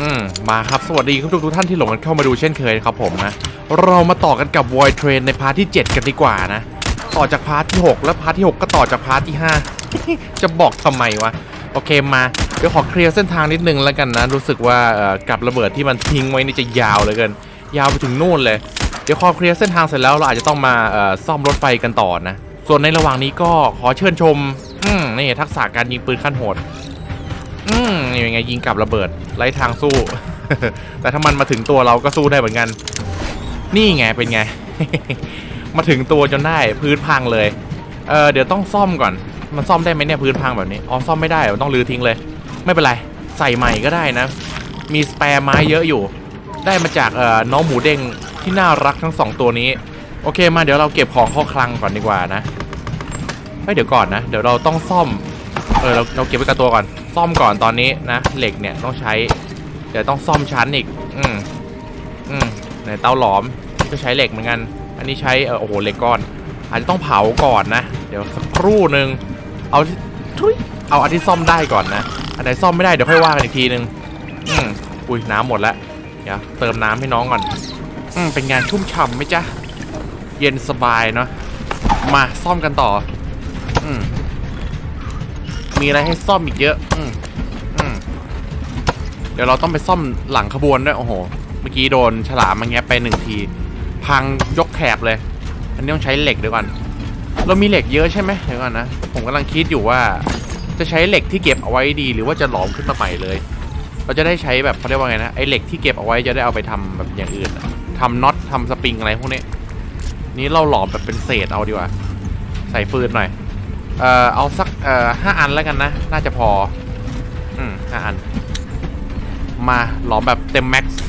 อืมมาครับสวัสดีครับทุกทุกท่านที่หลงกันเข้ามาดูเช่นเคยครับผมนะเรามาต่อกันกับ Void Train ในพาร์ทที่ 7 กันดีกว่านะ ต่อจากพาร์ทที่ 6 แล้วพาร์ทที่ 6 ก็ต่อจากพาร์ทที่ 5 จะบอกทำไมวะ โอเคมาเดี๋ยวขอเคลียร์เส้นทางนิดนึงแล้วกันนะ รู้สึกว่ากับระเบิดที่มันทิ้งไว้นี่จะยาวเหลือเกิน ยาวไปถึงนู่นเลย เดี๋ยวขอเคลียร์เส้นทางเสร็จแล้วเราอาจจะต้องมาซ่อมรถไฟกันต่อนะ ส่วนในระหว่างนี้ก็ขอเชิญชม อืมนี่ทักษะการยิงปืนขั้นโหด อืมนี่เป็นไงยิงกลับระเบิดไร้ทางสู้ แต่ถ้ามันมาถึงตัวเราก็สู้ได้เหมือนกัน นี่ไงเป็นไง มาถึงตัวจนได้พื้นพังเลย เออเดี๋ยวต้องซ่อมก่อน มันซ่อมได้ไหมเนี่ยพื้นพังแบบนี้ อ๋อซ่อมไม่ได้มันต้องรื้อทิ้งเลย ไม่เป็นไร ใส่ใหม่ก็ได้นะ มีสแปร์ไม้เยอะอยู่ ได้มาจากเอ่อน้องหมูเด้งที่น่ารักทั้งสองตัวนี้ โอเคมาเดี๋ยวเราเก็บของเข้าคลังก่อนดีกว่านะเฮ้ยเดี๋ยวก่อนนะ เดี๋ยวเราต้องซ่อม เออเราเราเก็บไว้กับตัวก่อนซ่อมก่อนตอนนี้นะเหล็กเนี่ยต้องใช้ เดี๋ยวต้องซ่อมชั้นอีก อืมอืมในเตาหลอมก็ใช้เหล็กเหมือนกัน อันนี้ใช้เออโอ้โหเหล็กก้อน อาจจะต้องเผาก่อนนะ เดี๋ยวสักครู่หนึ่งเอาทุยเอาอันที่ซ่อมได้ก่อนนะ อันไหนซ่อมไม่ได้เดี๋ยวค่อยว่ากันอีกทีนึงอืมอุ้ยน้ำหมดแล้วเดี๋ยวเติมน้ำให้น้องก่อน อืมเป็นงานชุ่มฉ่ำไหมจ๊ะ เย็นสบายเนาะมาซ่อมกันต่อ มีอะไรให้ซ่อมอีกเยอะ อืมอืมเดี๋ยวเราต้องไปซ่อมหลังขบวนด้วย โอ้โห เมื่อกี้โดนฉลามมาแงะไปหนึ่งที พังยกแถบเลย อันนี้ต้องใช้เหล็กด้วยก่อน เรามีเหล็กเยอะใช่ไหมเดี๋ยวก่อนนะ ผมกำลังคิดอยู่ว่า จะใช้เหล็กที่เก็บเอาไว้ดี หรือว่าจะหลอมขึ้นมาใหม่เลย เราจะได้ใช้แบบเขาเรียกว่าไงนะ ไอ้เหล็กที่เก็บเอาไว้จะได้เอาไปทำแบบอย่างอื่นทำน็อตทำสปริงอะไรพวกนี้ นี้เราหลอมแบบเป็นเศษเอาดีกว่า ใส่ฟืนหน่อย เอ่อเอาสักเอ่อห้าอันแล้วกันนะ น่าจะพอ อืมห้าอัน มาหลอมแบบเต็มแม็กซ์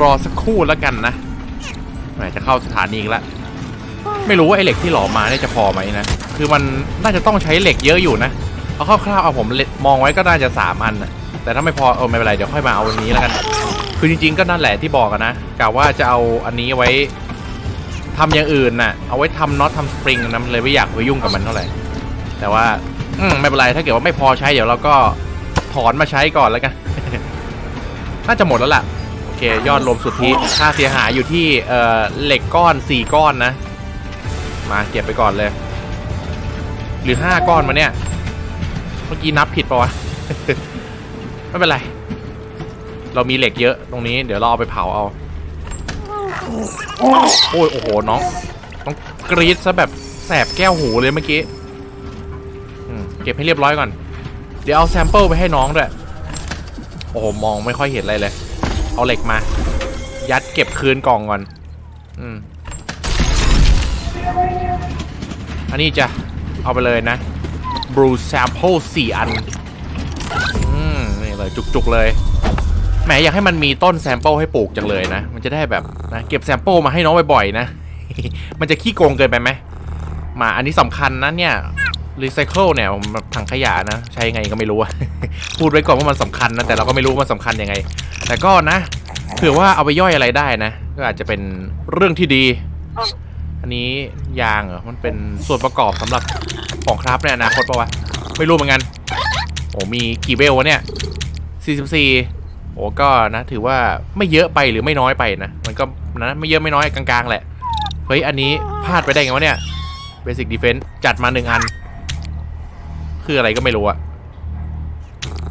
รอสักครู่แล้วกันนะแหมจะเข้าสถานีอีกแล้วไม่รู้ว่าไอเหล็กที่หลอมมาเนี่ยจะพอไหมนะ คือมันน่าจะต้องใช้เหล็กเยอะอยู่นะ เอาคร่าวๆเอาผมมองไว้ก็น่าจะสามอันนะแต่ถ้าไม่พอเออไม่เป็นไรเดี๋ยวค่อยมาเอาวันนี้แล้วกัน คือจริงๆก็นั่นแหละที่บอกนะกะว่าจะเอาอันนี้ไว้ ทำอย่างอื่นน่ะ เอาไว้ทำน็อตทำสปริงนะเลยไม่อยากไปยุ่งกับมันเท่าไหร่ แต่ว่าอืมไม่เป็นไร ถ้าเกิดว่าไม่พอใช้เดี๋ยวเราก็ถอนมาใช้ก่อนแล้วกัน น่าจะหมดแล้วล่ะ โอเค ยอดรวมสุทธิค่าเสียหายอยู่ที่เอ่อเหล็กก้อน 4 ก้อนนะ มาเก็บไปก่อนเลย หรือ 5 ก้อนมาเนี่ย เมื่อกี้นับผิดปะวะ ไม่เป็นไร เรามีเหล็กเยอะตรงนี้ เดี๋ยวเราเอาไปเผาเอา โอ้ยโอ้โหน้องต้องกรีดซะแบบแสบแก้วหูเลยเมื่อกี้เก็บให้เรียบร้อยก่อน เดี๋ยวเอาแซมเปิลไปให้น้องด้วยโอ้โหมองไม่ค่อยเห็นอะไรเลย เอาเหล็กมา ยัดเก็บคืนกล่องก่อนอืมอันนี้จะเอาไปเลยนะ Blue Sample 4อัน อืมนี่เลยจุกๆเลย มอยากให้มันมีต้นแซมเปิลให้ปลูกจังเลยนะ มันจะได้แบบนะเก็บแซมเปิลมาให้น้องบ่อยๆนะ มันจะขี้โกงเกินไปไหมมาอันนี้สำคัญนะเนี่ยรีไซเคิลเนี่ยถังขยะนะ ใช้ไงก็ไม่รู้อะพูดไว้ก่อนว่ามันสำคัญนะ แต่เราก็ไม่รู้ว่ามันสำคัญยังไง แต่ก็นะเผื่อว่าเอาไปย่อยอะไรได้นะ ก็อาจจะเป็นเรื่องที่ดี อันนี้ยางเหรอมันเป็นส่วนประกอบสำหรับของคราฟในอนาคตปะวะไม่รู้เหมือนกันโอ้มีกี่เวลวะเนี่ย44 อ้ก็นะถือว่าไม่เยอะไปหรือไม่น้อยไปนะมันก็นะไม่เยอะไม่น้อยกลางๆแหละเฮ้ยอันนี้พลาดไปได้ไงวะเนี่ย Basic Defense จัดมาหนึ่งอัน คืออะไรก็ไม่รู้อะ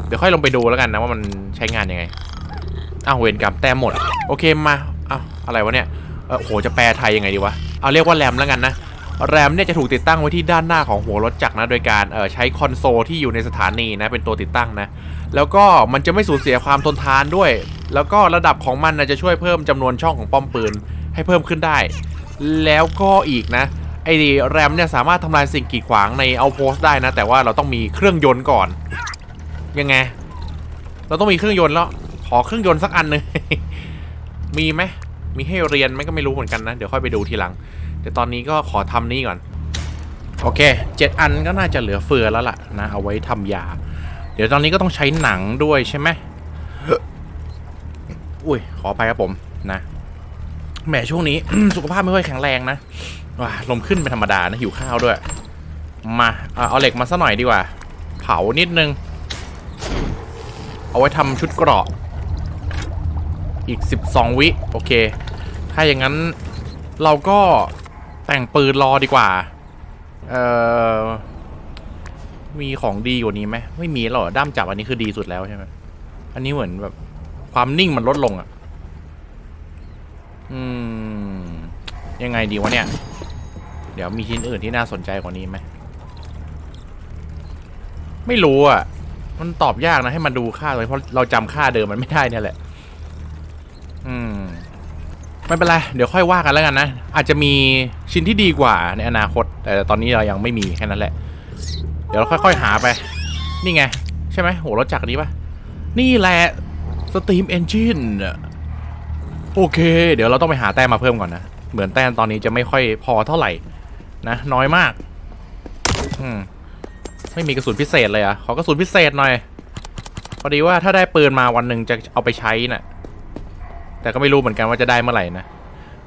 เดี๋ยวค่อยลงไปดูแล้วกันนะว่ามันใช้งานยังไงอ้าวเวรกรรมแต้มหมด โอเคมาอ้าวอะไรวะเนี่ยเออโหจะแปลไทยยังไงดีวะเอาเรียกว่าแรมแล้วกันนะ แรมเนี่ยจะถูกติดตั้งไว้ที่ด้านหน้าของหัวรถจักรนะ โดยการเออใช้คอนโซลที่อยู่ในสถานีนะเป็นตัวติดตั้งนะ แล้วก็มันจะไม่สูญเสียความทนทานด้วย แล้วก็ระดับของมันนะจะช่วยเพิ่มจำนวนช่องของป้อมปืนให้เพิ่มขึ้นได้ แล้วก็อีกนะไอ้แรมเนี่ยสามารถทำลายสิ่งกีดขวางในเอาโพสได้นะ แต่ว่าเราต้องมีเครื่องยนต์ก่อน ยังไง เราต้องมีเครื่องยนต์แล้วขอเครื่องยนต์สักอันหนึ่งมีไหมมีให้เรียนไหมก็ไม่รู้เหมือนกันนะ เดี๋ยวค่อยไปดูทีหลัง แต่ตอนนี้ก็ขอทำนี่ก่อน โอเคเจ็ดอันก็น่าจะเหลือเฟือแล้วล่ะนะ เอาไว้ทำยา เดี๋ยวตอนนี้ก็ต้องใช้หนังด้วยใช่ไหมอุ้ย ขอไปครับผมนะแหมช่วงนี้ สุขภาพไม่ค่อยแข็งแรงนะว้าลมขึ้นเป็นธรรมดานะ หิวข้าวด้วย มาเอาเหล็กมาซะหน่อยดีกว่า เผานิดนึง เอาเอาไว้ทำชุดเกราะ อีก 12 วิ โอเค ถ้าอย่างนั้นเราก็ แต่งปืนรอดีกว่า เอ่อ มีของดีกว่านี้ไหมไม่มีหรอกด้ามจับอันนี้คือดีสุดแล้วใช่ไหมอันนี้เหมือนแบบ ความนิ่งมันลดลงอะ่ะ อืม ยังไงดีวะเนี่ย เดี๋ยวมีชิ้นอื่นที่น่าสนใจกว่านี้ไหม ไม่รู้อะ มันตอบยากนะให้มันดูค่าเลยเพราะเราจำค่าเดิมมันไม่ได้เนี่ยแหละ อืม ไม่เป็นไร เดี๋ยวค่อยว่ากันแล้วกันนะ อาจจะมีชิ้นที่ดีกว่าในอนาคต แต่ตอนนี้เรายังไม่มีแค่นั้นแหละ เดี๋ยวเราค่อยๆหาไป นี่ไง ใช่ไหมโหรถจักรนี้ปะนี่แหละ Steam Engine โอเค เดี๋ยวเราต้องไปหาแต้มมาเพิ่มก่อนนะ เหมือนแต้มตอนนี้จะไม่ค่อยพอเท่าไหร่นะ น้อยมาก อืม ไม่มีกระสุนพิเศษเลยอะขอกระสุนพิเศษหน่อย พอดีว่าถ้าได้ปืนมาวันหนึ่งจะเอาไปใช้น่ะ แต่ก็ไม่รู้เหมือนกันว่าจะได้เมื่อไหร่นะ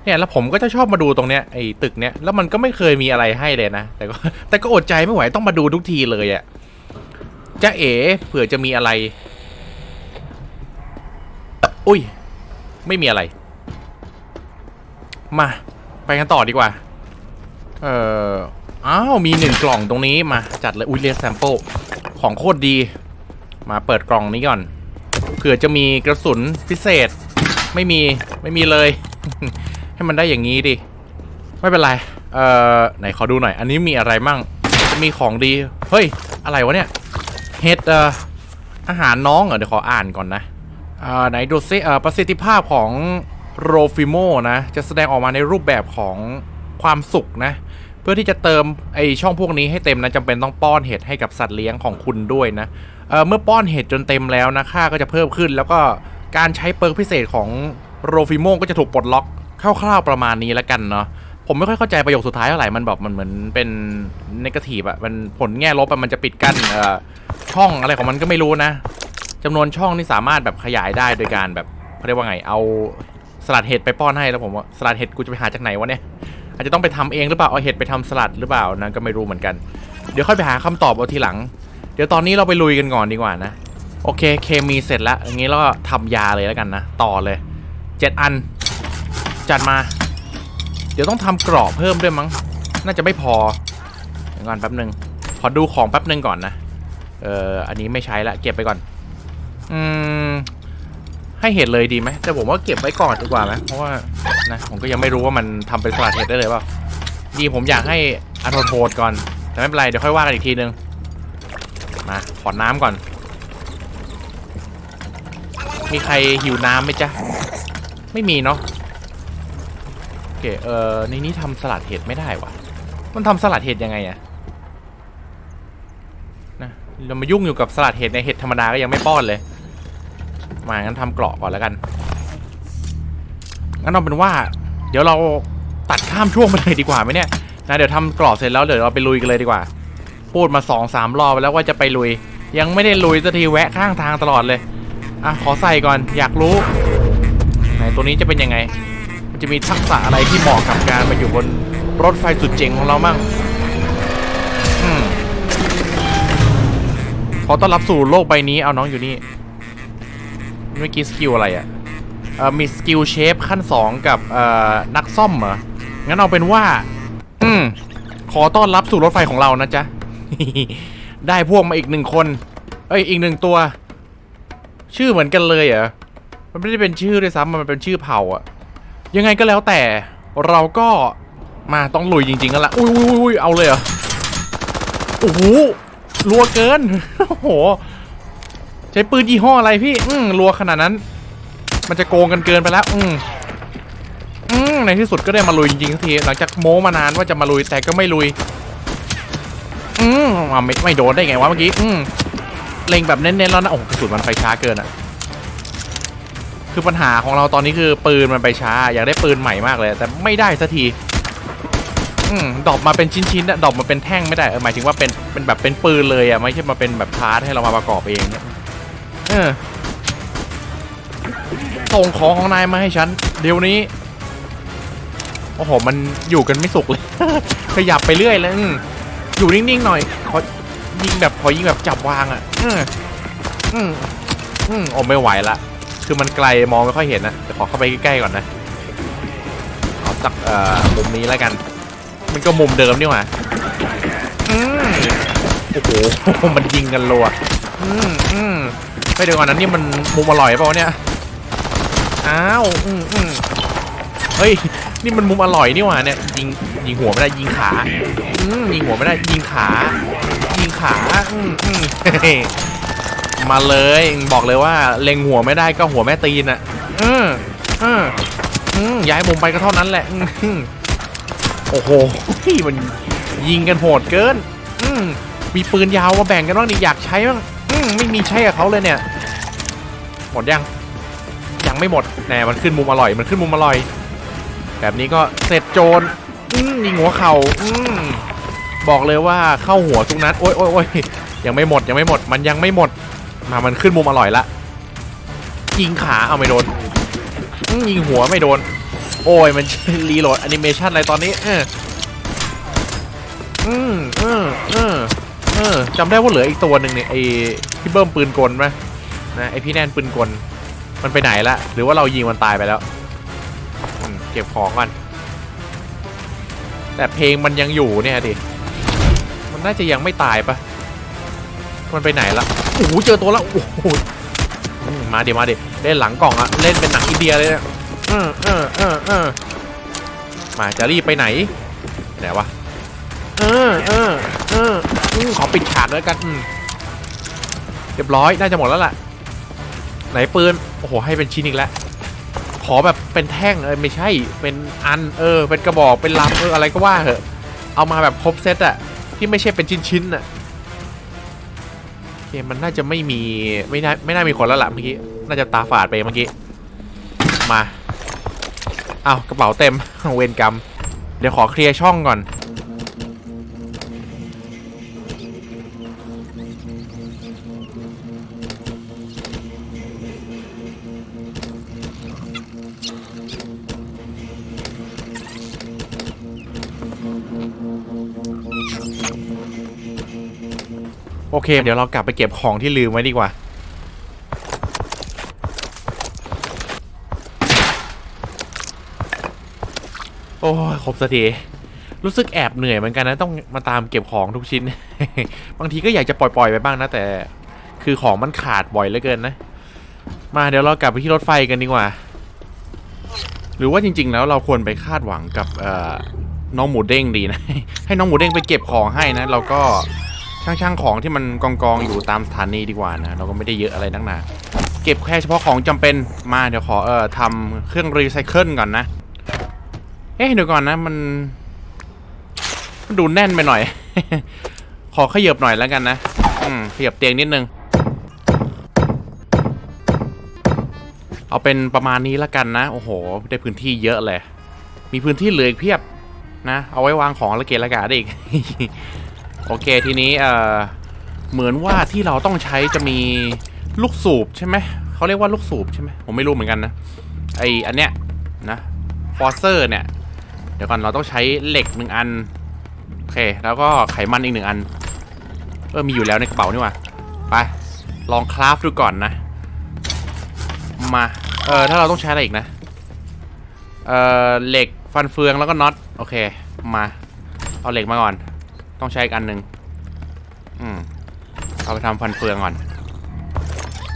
เนี่ยแล้วผมก็จะชอบมาดูตรงเนี้ยไอ้ตึกเนี้ยแล้วมันก็ไม่เคยมีอะไรให้เลยนะแต่ก็แต่ก็อดใจไม่ไหวต้องมาดูทุกทีเลยอะจะเอ๋เผื่อจะมีอะไร อุ้ย ไม่มีอะไร มา ไปกันต่อดีกว่า เอ่ออ้าวมีหนึ่งกล่องตรงนี้มาจัดเลยอุ้ยเลสแซมเปิลของโคตรดี มาเปิดกล่องนี้ก่อนเผื่อจะมีกระสุนพิเศษ ไม่มีไม่มีเลย ให้มันได้อย่างนี้ดิ ไม่เป็นไร เอ่อไหนขอดูหน่อย อันนี้มีอะไรมั่ง มีของดี เฮ้ย อะไรวะเนี่ย เห็ดเอ่ออาหารน้องเหรอเดี๋ยวขออ่านก่อนนะอ่าไหนดูซิเอ่อประสิทธิภาพของโรฟิโมนะ จะแสดงออกมาในรูปแบบของความสุขนะ เพื่อที่จะเติมไอช่องพวกนี้ให้เต็มนะจำเป็นต้องป้อนเห็ดให้กับสัตว์เลี้ยงของคุณด้วยนะเอ่อเมื่อป้อนเห็ดจนเต็มแล้วนะค่าก็จะเพิ่มขึ้นแล้วก็ การใช้เปิร์กพิเศษของโรฟิโมก็จะถูกปลดล็อกคร่าวๆประมาณนี้แล้วกันเนาะผมไม่ค่อยเข้าใจประโยคสุดท้ายเท่าไหร่ มันแบบมันเหมือนเป็นนกาทีฟอะมันผลแง่ลบอะมันจะปิดกั้นเอ่อช่องอะไรของมันก็ไม่รู้นะจำนวนช่องนี่สามารถแบบขยายได้โดยการแบบเขาเรียกว่าไง เอาสลัดเห็ดไปป้อนให้แล้วผมว่าสลัดเห็ดกูจะไปหาจากไหนวะเนี่ย อาจจะต้องไปทำเองหรือเปล่า เอาเห็ดไปทำสลัดหรือเปล่านะก็ไม่รู้เหมือนกัน เดี๋ยวค่อยไปหาคำตอบเอาทีหลัง เดี๋ยวตอนนี้เราไปลุยกันก่อนดีกว่านะ โอเคเคมีเสร็จแล้วอย่างนี้เราก็ทำยาเลยแล้วกันนะ ต่อเลยเจ็ดอัน จัดมา เดี๋ยวต้องทำกรอบเพิ่มด้วยมั้ง น่าจะไม่พอเดี๋ยวก่อนแป๊บหนึ่งขอดูของแป๊บหนึ่งก่อนนะเอออันนี้ไม่ใช้ละเก็บไปก่อน อืม ให้เห็ดเลยดีไหมแต่ผมว่าเก็บไว้ก่อนดีกว่าไหมเพราะว่านะผมก็ยังไม่รู้ว่ามันทำเป็นสลัดเห็ดได้เลยเปล่าดีผมอยากให้อันโทษก่อน แต่ไม่เป็นไรเดี๋ยวค่อยว่ากันอีกทีนึงมาขอน้ำก่อน มีใครหิวน้ำไหมจ๊ะ ไม่มีเนาะโอเคเออในนี้ทำสลัดเห็ดไม่ได้วะมันทำสลัดเห็ดยังไงอะนะเรามายุ่งอยู่กับสลัดเห็ดในเห็ดธรรมดาก็ยังไม่ป้อนเลย มางั้นทำเกราะก่อนแล้วกัน งั้นเอาเป็นว่า เดี๋ยวเราตัดข้ามช่วงไปเลยดีกว่าไหมเนี่ยนะเดี๋ยวทำเกราะเสร็จแล้วเดี๋ยวเราไปลุยกันเลยดีกว่า พูดมาสองสามรอบแล้วว่าจะไปลุย ยังไม่ได้ลุยสักทีแวะข้างทางตลอดเลย อะขอใส่ก่อนอยากรู้ไหนตัวนี้จะเป็นยังไง มันจะมีทักษะอะไรที่เหมาะกับการมาอยู่บนรถไฟสุดเจ๋งของเรามั่งอืมขอต้อนรับสู่โลกใบนี้เอาน้องอยู่นี่เมื่อกี้สกิลอะไรอะ่ะเอ่อมีสกิลเชฟขั้น 2 กับเอ่อนักซ่อมเหรองั้นเอาเป็นว่า อืมขอต้อนรับสู่รถไฟของเรานะจ๊ะ ได้พวกมาอีกหนึ่งคน เอ้ยอีกหนึ่งตัว ชื่อเหมือนกันเลยเหรอมันไม่ได้เป็นชื่อด้วยซ้ำมันเป็นชื่อเผ่าอะยังไงก็แล้วแต่เราก็มาต้องลุยจริงๆกันละอุ้ยอุ้ยอุ้ยเอาเลยเหรอโอ้โหรัวเกินโอ้โหใช้ปืนยี่ห้ออะไรพี่ อืมรัวขนาดนั้น มันจะโกงกันเกินไปแล้วอืมอืมในที่สุดก็ได้มาลุยจริงๆสักทีหลังจากโม้มานานว่าจะมาลุยแต่ก็ไม่ลุย อืมอะไม่ไม่โดนได้ไงวะเมื่อกี้อืม เล็งแบบเน้นๆแล้วนะโอ้กระสุนมันไฟช้าเกินอะคือปัญหาของเราตอนนี้คือปืนมันไปช้า อยากได้ปืนใหม่มากเลย แต่ไม่ได้สักทีอืมดอปมาเป็นชิ้นๆนะดอปมาเป็นแท่งไม่ได้เออหมายถึงว่าเป็นเป็นแบบเป็นปืนเลยอะไม่ใช่มาเป็นแบบพาร์ทให้เรามาประกอบเองเนี่ยเออส่งของของนายมาให้ฉัน เดี๋ยวนี้โอ้โห มันอยู่กันไม่สุกเลย ขยับไปเรื่อยเลยอืมอยู่นิ่ง ๆ หน่อยขอ ยิงแบบขอยิงแบบจับวางอะ่ะ อืมอืมอืมโอ้ไม่ไหวละ คือมันไกลมองไม่ค่อยเห็นนะเดี๋ยวขอเข้าไปใกล้ๆก่อนนะเอาสักเอ่อมุมนี้แล้วกัน มันก็มุมเดิมนี่หว่าอืมโอ้โหมันยิงกันรัวอืมอืมไม่เดี๋ยวก่อนนั้นนี่มันมุมอร่อยเปล่าเนี่ยอ้าวอืมอืมเฮ้ยนี่มันมุมอร่อยนี่หว่าเนี่ยยิงยิงหัวไม่ได้ยิงขาอืมยิงหัวไม่ได้ยิงขา ยิงขาอืมอืมมาเลยบอกเลยว่าเล็งหัวไม่ได้ก็หัวแม่ตีนอะอืมอืมอืมย้ายมุมไปก็เท่านั้นแหละอืมโอ้โหมันยิงกันโหดเกิน อืมมีปืนยาวมาแบ่งกันบ้างดิอยากใช้บ้างอืมไม่มีใช้กับเขาเลยเนี่ย หมดยังยังไม่หมดแหนมันขึ้นมุมอร่อย มันขึ้นมุมอร่อย แบบนี้ก็เสร็จโจรอืมยิงหัวเข่าอืม บอกเลยว่าเข้าหัวทุกนัดโอ้ยโอ้ยโอ้ยยังไม่หมดยังไม่หมด มันยังไม่หมด มามันขึ้นมุมอร่อยละยิงขาเอาไม่โดนยิงหัวไม่โดน โอ้ยมันรีโหลดแอนิเมชันอะไรตอนนี้ เอออืมเออเออเออจำได้ว่าเหลืออีกตัวหนึ่งเนี่ยไอ้พี่เบิ้มปืนกลไหมนะไอพี่แนนปืนกล มันไปไหนละหรือว่าเรายิงมันตายไปแล้วเก็บของก่อนแต่เพลงมันยังอยู่เนี่ยดิ มันน่าจะยังไม่ตายปะมันไปไหนละโอ้โหเจอตัวแล้วโอ้โหมาเดี๋ยวมาเดี๋ยวเล่นหลังกล่องอะเล่นเป็นหนังอินเดียเลยเนี่ยเออเออเออเออมาจะรีบไปไหนไหนวะเออเออเออขอปิดฉากแล้วกันเรียบร้อยน่าจะหมดแล้วล่ะ ไหนปืนโอ้โหให้เป็นชิ้นอีกแล้วขอแบบเป็นแท่งเออไม่ใช่เป็นอันเออเป็นกระบอกเป็นลำเอออะไรก็ว่าเหอะเอามาแบบครบเซตอะ ที่ไม่ใช่เป็นชิ้นๆน่ะโอเคมันน่าจะไม่มีไม่น่าไม่น่ามีคนแล้วล่ะเมื่อกี้น่าจะตาฝาดไปเมื่อกี้มาอ้าวกระเป๋าเต็มเวรกรรม เดี๋ยวขอเคลียร์ช่องก่อน เค เดี๋ยวเรากลับไปเก็บของที่ลืมไว้ดีกว่า โอ้ครบสักทีรู้สึกแอบเหนื่อยเหมือนกันนะต้องมาตามเก็บของทุกชิ้น บางทีก็อยากจะปล่อยๆไปบ้างนะ แต่คือของมันขาดบ่อยเหลือเกินนะ มาเดี๋ยวเรากลับไปที่รถไฟกันดีกว่า หรือว่าจริง ๆ แล้วเราควรไปคาดหวังกับน้องหมูเด้งดีนะ ให้น้องหมูเด้งไปเก็บของให้นะ เราก็ ช่างๆของที่มันกองกองอยู่ตามสถานีดีกว่านะเราก็ไม่ได้เยอะอะไรนักหนาเก็บแค่เฉพาะของจำเป็นมาเดี๋ยวขอเอ่อทำเครื่องรีไซเคิลก่อนนะเอ๊ะเดี๋ยวก่อนนะมันมันดูแน่นไปหน่อย ขอขยับหน่อยแล้วกันนะอืมขยับเตียงนิดนึงเอาเป็นประมาณนี้แล้วกันนะ โอ้โห ได้พื้นที่เยอะเลย มีพื้นที่เหลืออีกเพียบนะ เอาไว้วางของละเกะละกาได้อีก โอเคทีนี้เอ่อเหมือนว่าที่เราต้องใช้จะมีลูกสูบใช่ไหมเขาเรียกว่าลูกสูบใช่ไหมผมไม่รู้เหมือนกันนะไออันเนี้ยนะฟอสเซอร์เนี่ยเดี๋ยวก่อนเราต้องใช้เหล็กหนึ่งอันโอเคแล้วก็ไขมันอีกหนึ่งอันเออมีอยู่แล้วในกระเป๋านี่หว่าไปลองคราฟดูก่อนนะ มาเออถ้าเราต้องใช้อะไรอีกนะเออเหล็กฟันเฟืองแล้วก็น็อตโอเคมาเอาเหล็กมาก่อน ต้องใช้อีกอันหนึ่งอืมเอาไปทำฟันเฟืองก่อน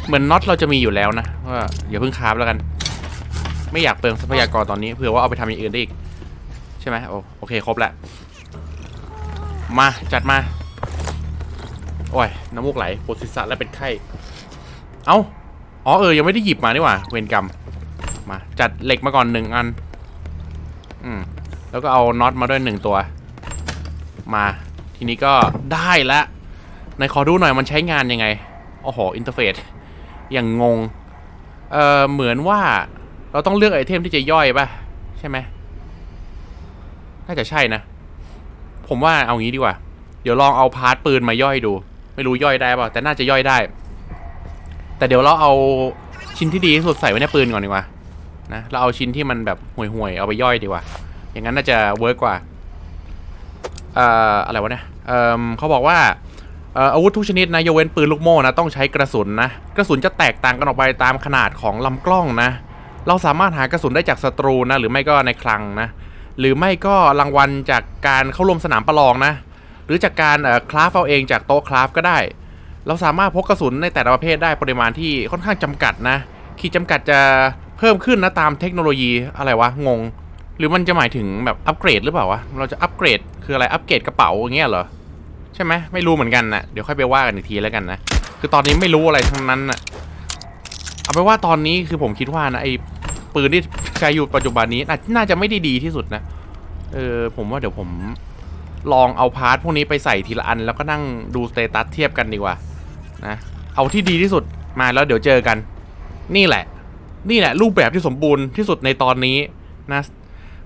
เหมือนน็อตเราจะมีอยู่แล้วนะว่าอย่าเพิ่งคาฟแล้วกัน ไม่อยากเปลืองทรัพยากรตอนนี้เผื่อว่าเอาไปทำอย่างอื่นได้อีก ใช่ไหมโอโอเคครบแล้วมาจัดมา โอ้ย น้ำมูกไหลปวดศีรษะและเป็นไข้ เอ้า อ๋อเออ ยังไม่ได้หยิบมานี่หว่า เวรกรรม มา จัดเหล็กมาก่อนหนึ่งอัน อืม แล้วก็เอาน็อตมาด้วยหนึ่งตัว มา ทีนี้ก็ได้แล้วในขอดูหน่อยมันใช้งานยังไง โอ้โห อินเทอร์เฟซอย่างงง เอ่อเหมือนว่าเราต้องเลือกไอเทมที่จะย่อยป่ะ ใช่ไหม น่าจะใช่นะ ผมว่าเอางี้ดีกว่า เดี๋ยวลองเอาพาร์ทปืนมาย่อยดู ไม่รู้ย่อยได้ป่ะ แต่น่าจะย่อยได้ แต่เดี๋ยวเราเอาชิ้นที่ดีที่สุดใส่ไว้ในปืนก่อนดีกว่า นะ เราเอาชิ้นที่มันแบบห่วยๆ เอาไปย่อยดีกว่า อย่างนั้นน่าจะเวิร์กกว่า เอ่ออะไรวะเนี่ยเอ่อเขาบอกว่าอาวุธทุกชนิดนะยกเว้นปืนลูกโม่นะต้องใช้กระสุนนะกระสุนจะแตกต่างกันออกไปตามขนาดของลำกล้องนะเราสามารถหากระสุนได้จากศัตรูนะหรือไม่ก็ในคลังนะหรือไม่ก็รางวัลจากการเข้าร่วมสนามประลองนะหรือจากการคราฟเอาเองจากโต๊ะคราฟก็ได้ เราสามารถพกกระสุนในแต่ละประเภทได้ปริมาณที่ค่อนข้างจำกัดนะขีดจำกัดจะเพิ่มขึ้นนะตามเทคโนโลยีอะไรวะงง หรือมันจะหมายถึงแบบอัปเกรดหรือเปล่าวะ เราจะอัปเกรดคืออะไร อัปเกรดกระเป๋าอย่างเงี้ยเหรอ ใช่ไหมไม่รู้เหมือนกันนะเดี๋ยวค่อยไปว่ากันอีกทีแล้วกันนะ คือตอนนี้ไม่รู้อะไรทั้งนั้นนะเอาไปว่าตอนนี้คือผมคิดว่านะไอ้ปืนที่ใช้อยู่ปัจจุบันนี้น่าน่าจะไม่ได้ดีที่สุดนะ เออผมว่าเดี๋ยวผมลองเอาพาร์ทพวกนี้ไปใส่ทีละอัน แล้วก็นั่งดูสเตตัสเทียบกันดีกว่านะ เอาที่ดีที่สุดมาแล้วเดี๋ยวเจอกัน นี่แหละ นี่แหละรูปแบบที่สมบูรณ์ที่สุดในตอนนี้นะ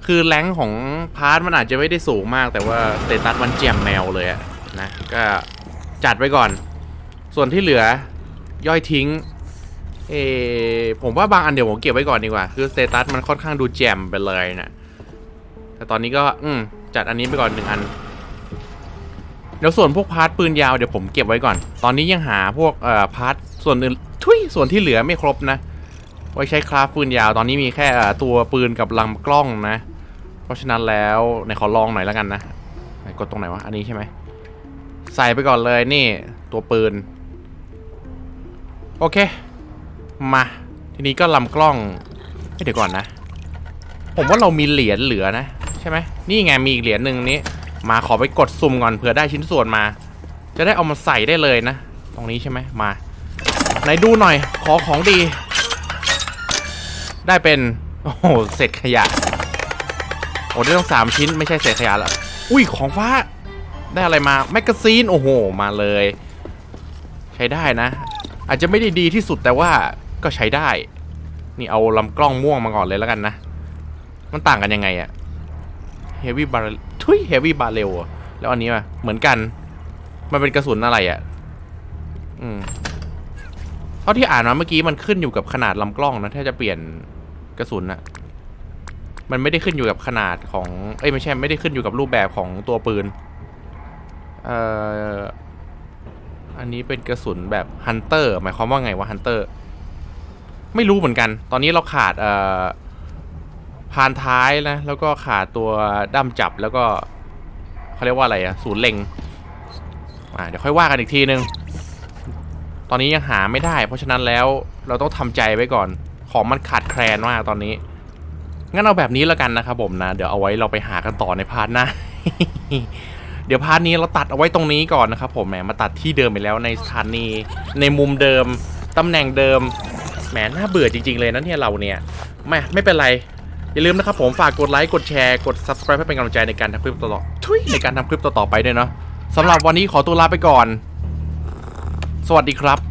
คือแรงของพาร์ทมันอาจจะไม่ได้สูงมาก แต่ว่าสเตตัสมันแจมแมวเลยอะนะก็จัดไว้ก่อน ส่วนที่เหลือย่อยทิ้งเอผมว่าบางอันเดี๋ยวผมเก็บไว้ก่อนดีกว่า คือสเตตัสมันค่อนข้างดูแจมไปเลยนะแต่ตอนนี้ก็อืมจัดอันนี้ไปก่อนหนึ่งอัน เดี๋ยวส่วนพวกพาร์ทปืนยาวเดี๋ยวผมเก็บไว้ก่อน ตอนนี้ยังหาพวกเอ่อพาร์ทส่วนอื่นทุยส่วนที่เหลือไม่ครบนะ ไว้ใช้คราฟปืนยาว ตอนนี้มีแค่ตัวปืนกับลำกล้องนะ ราะฉะนั้นแล้วไหนขอลองหน่อยแล้วกันนะกดตรงไหนวะ อันนี้ใช่ไหม ใส่ไปก่อนเลยนี่ตัวปืน โอเค มา ทีนี้ก็ลำกล้องเอ้เดี๋ยวก่อนนะ ผมว่าเรามีเหรียญเหลือนะ ใช่ไหมนี่ไงมีอีกเหรียญหนึ่งนี้ มาขอไปกดซุ่มก่อนเผื่อได้ชิ้นส่วนมา จะได้เอามาใส่ได้เลยนะ ตรงนี้ใช่ไหมมาไหนดูหน่อยขอของดี ได้เป็น โอ้โหเศษขยะ ได้ต้องสามชิ้นไม่ใช่เศษขยะล้วอุ้ยของฟ้า ได้อะไรมาแมกกาซีนโอ้โหมาเลย ใช้ได้นะ อาจจะไม่ได้ดีที่สุดแต่ว่าก็ใช้ได้ นี่เอาลำกล้องม่วงมาก่อนเลยแล้วกันนะ มันต่างกันยังไงอะเฮฟวี่บาร์ทุยเฮฟวี่บาร์เรลแล้วอันนี้อะเหมือนกัน มันเป็นกระสุนอะไรอะอืมเท่าที่อ่านมาเมื่อกี้มันขึ้นอยู่กับขนาดลำกล้องนะถ้าจะเปลี่ยนกระสุนอะ มันไม่ได้ขึ้นอยู่กับขนาดของ เอ้ยไม่ใช่ไม่ได้ขึ้นอยู่กับรูปแบบของตัวปืน เอ่อ อันนี้เป็นกระสุนแบบฮันเตอร์หมายความว่าไงวะฮันเตอร์ ไม่รู้เหมือนกัน ตอนนี้เราขาด เอ่อ พานท้ายนะ แล้วก็ขาดตัวด้ามจับแล้วก็เขาเรียกว่าอะไรอะศูนย์เล็ง อ่าเดี๋ยวค่อยว่ากันอีกทีนึง ตอนนี้ยังหาไม่ได้ เพราะฉะนั้นแล้วเราต้องทำใจไว้ก่อน ของมันขาดแคลนมากตอนนี้ งั้นเอาแบบนี้แล้วกันนะครับผมนะ เดี๋ยวเอาไว้เราไปหากันต่อในพาร์ทหน้า เดี๋ยวพาร์ทนี้เราตัดเอาไว้ตรงนี้ก่อนนะครับผมแหมมาตัดที่เดิมไปแล้วในสถานี ในมุมเดิม ตำแหน่งเดิม แหมน่าเบื่อจริง ๆ เลยนะเนี่ยเราเนี่ยไม่ไม่เป็นไร อย่าลืมนะครับผมฝากกดไลค์กดแชร์กด subscribe ให้เป็นกำลังใจในการทำคลิปต่อๆทุยในการทำคลิปต่อๆไปด้วยเนาะสำหรับวันนี้ขอตัวลาไปก่อน สวัสดีครับ